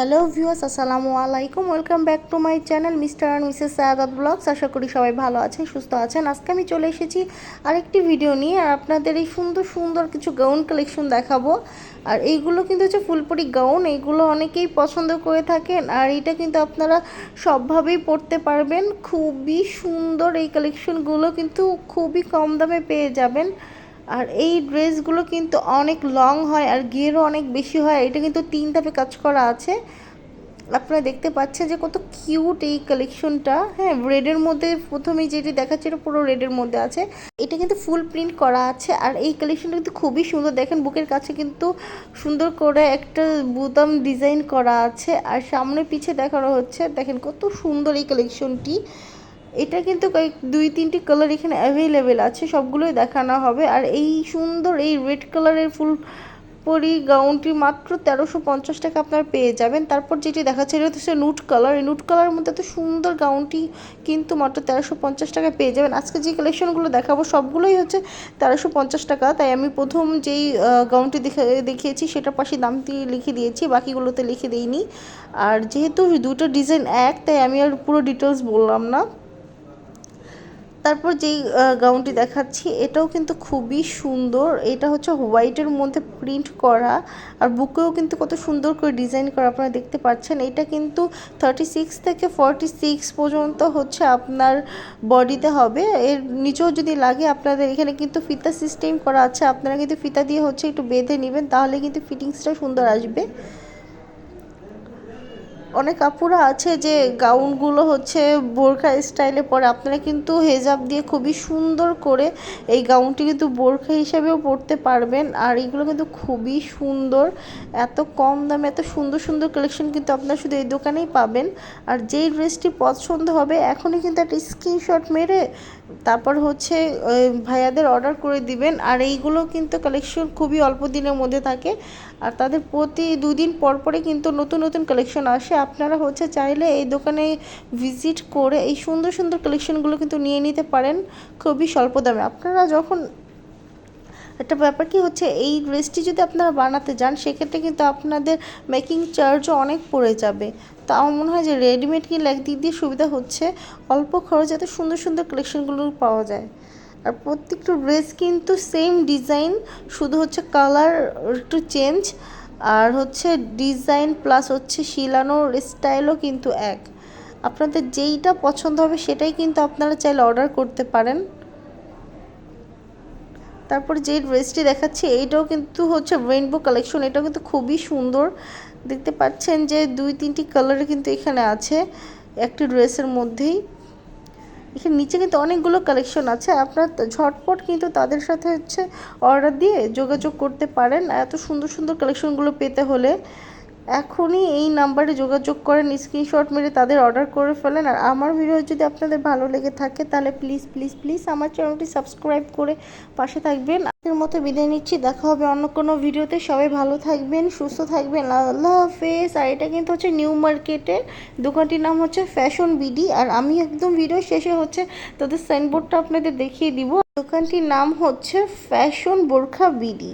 Hello viewers, আসসালামু আলাইকুম। Welcome back to my channel mister and missus Sayadat vlogs. আশা করি সবাই ভালো আছেন, সুস্থ আছেন। আজকে আমি চলে এসেছি আরেকটি ভিডিও নিয়ে আর আপনাদের এই সুন্দর সুন্দর কিছু গাউন কালেকশন দেখাবো। আর এইগুলো কিন্তু হচ্ছে ফুলপুরি গাউন, এইগুলো অনেকেই পছন্দ করে থাকেন। আর এটা কিন্তু আপনারা সবভাবেই পরতে পারবেন। খুবই সুন্দর এই কালেকশনগুলো কিন্তু খুবই কম দামে পেয়ে যাবেন। আর এই ড্রেসগুলো কিন্তু অনেক লং হয় আর গিয়েরও অনেক বেশি হয়। এটা কিন্তু তিন ধাপে কাজ করা আছে। আপনারা দেখতে পাচ্ছেন যে কত কিউট এই কালেকশনটা হ্যাঁ রেডের মধ্যে প্রথমেই যেটি দেখাচ্ছে এটা পুরো রেডের মধ্যে আছে। এটা কিন্তু ফুল প্রিন্ট করা আছে আর এই কালেকশনটা কিন্তু খুবই সুন্দর। দেখেন, বুকের কাছে কিন্তু সুন্দর করে একটা বুতাম ডিজাইন করা আছে। আর সামনে পিছে দেখানো হচ্ছে, দেখেন কত সুন্দর এই কালেকশনটি এটা কিন্তু কয়েক দুই, তিনটি কালার এখানে অ্যাভেলেবেল আছে, সবগুলোই দেখানো হবে। আর এই সুন্দর এই রেড কালারের ফুল পরি গাউনটি মাত্র তেরোশো পঞ্চাশ টাকা আপনার পেয়ে যাবেন। তারপর যেটি দেখাচ্ছে, এটা হচ্ছে নুট কালার এই নুট কালারের মধ্যে এত সুন্দর গাউনটি কিন্তু মাত্র তেরোশো পঞ্চাশ টাকা পেয়ে যাবেন। আজকে যে কালেকশনগুলো দেখাবো, সবগুলোই হচ্ছে তেরোশো পঞ্চাশ টাকা। তাই আমি প্রথম যেই গাউনটি দেখে, দেখিয়েছি, সেটার পাশে দামটি লিখে দিয়েছি, বাকিগুলোতে লিখে দিইনি। আর যেহেতু দুটো ডিজাইন এক, তাই আমি আর পুরো ডিটেলস বললাম না। তারপর যেই গাউনটি দেখাচ্ছি, এটাও কিন্তু খুবই সুন্দর। এটা হচ্ছে হোয়াইটের মধ্যে প্রিন্ট করা। আর বুকেও কিন্তু কত সুন্দর করে ডিজাইন করা, আপনারা দেখতে পাচ্ছেন। এটা কিন্তু থার্টি সিক্স থেকে ফর্টি সিক্স পর্যন্ত হচ্ছে আপনার বডিতে হবে। এর নিচেও যদি লাগে, আপনাদের এখানে কিন্তু ফিতা সিস্টেম করা আছে। আপনারা কিন্তু ফিতা দিয়ে হচ্ছে একটু বেঁধে নেবেন, তাহলে কিন্তু ফিটিংসটা সুন্দর আসবে। অনেক কাপুরা আছে যে গাউনগুলো হচ্ছে বোরখা স্টাইলে পরে। আপনারা কিন্তু হেজাব দিয়ে খুবই সুন্দর করে এই গাউনটি কিন্তু বোরখা হিসাবেও পরতে পারবেন। আর এগুলো কিন্তু খুবই সুন্দর। এত কম দামে এত সুন্দর সুন্দর কালেকশন কিন্তু আপনারা শুধু এই দোকানেই পাবেন। আর যেই ড্রেসটি পছন্দ হবে, এখনই কিন্তু একটা স্ক্রিনশট মেরে তারপর হচ্ছে ভাইয়াদের অর্ডার করে দিবেন। আর এইগুলো কিন্তু কালেকশন খুবই অল্প দিনের মধ্যে থাকে। আর তাদের প্রতি দুদিন পর পরে কিন্তু নতুন নতুন কালেকশন আসে। আপনারা হচ্ছে চাইলে এই দোকানে ভিজিট করে এই সুন্দর সুন্দর কালেকশনগুলো কিন্তু নিয়ে নিতে পারেন খুবই স্বল্প দামে। আপনারা যখন একটা ব্যাপার কি হচ্ছে, এই ড্রেসটি যদি আপনারা বানাতে যান, সেক্ষেত্রে কিন্তু আপনাদের মেকিং চার্জও অনেক পড়ে যাবে। তো আমার মনে হয় যে রেডিমেড কিনলে একদিক দিয়ে সুবিধা হচ্ছে, অল্প খরচে এত সুন্দর সুন্দর কালেকশনগুলো পাওয়া যায়। আর প্রত্যেকটা ড্রেস কিন্তু সেম ডিজাইন শুধু হচ্ছে কালার একটু চেঞ্জ আর হচ্ছে ডিজাইন প্লাস হচ্ছে শিলানোর স্টাইলও কিন্তু এক। আপনাদের যেইটা পছন্দ হবে সেটাই কিন্তু আপনারা চাইলে অর্ডার করতে পারেন। তারপর যে ড্রেসটি দেখাচ্ছি, এইটাও কিন্তু হচ্ছে রেইনবো কালেকশন এটাও কিন্তু খুবই সুন্দর। দেখতে পাচ্ছেন যে দুই তিনটি কালার কিন্তু এখানে আছে, একটি ড্রেসের মধ্যেই। এখানে নিচে কিন্তু অনেকগুলো কালেকশন আছে। আপনার ঝটপট কিন্তু তাদের সাথে হচ্ছে অর্ডার দিয়ে যোগাযোগ করতে পারেন। এত সুন্দর সুন্দর কালেকশনগুলো পেতে হলে। এখনই এই নাম্বারে যোগাযোগ করেন স্ক্রিনশট মেরে তাদের অর্ডার করে ফেলেন। আর আমার ভিডিও যদি আপনাদের ভালো লেগে থাকে, তাহলে প্লিজ প্লিজ প্লিজ আমার চ্যানেলটি সাবস্ক্রাইব করে পাশে থাকবেন। আজকের মতো বিদায় নিচ্ছি, দেখা হবে অন্য কোনো ভিডিওতে সবাই ভালো থাকবেন, সুস্থ থাকবেন। আল্লাহ হাফেজ। আর এটা কিন্তু হচ্ছে নিউ মার্কেটের দোকানটির নাম হচ্ছে ফ্যাশন বিডি আর আমি একদম ভিডিও শেষে হচ্ছে তাদের সাইনবোর্ডটা আপনাদের দেখিয়ে দিব। দোকানটির নাম হচ্ছে ফ্যাশন বোরখা বিডি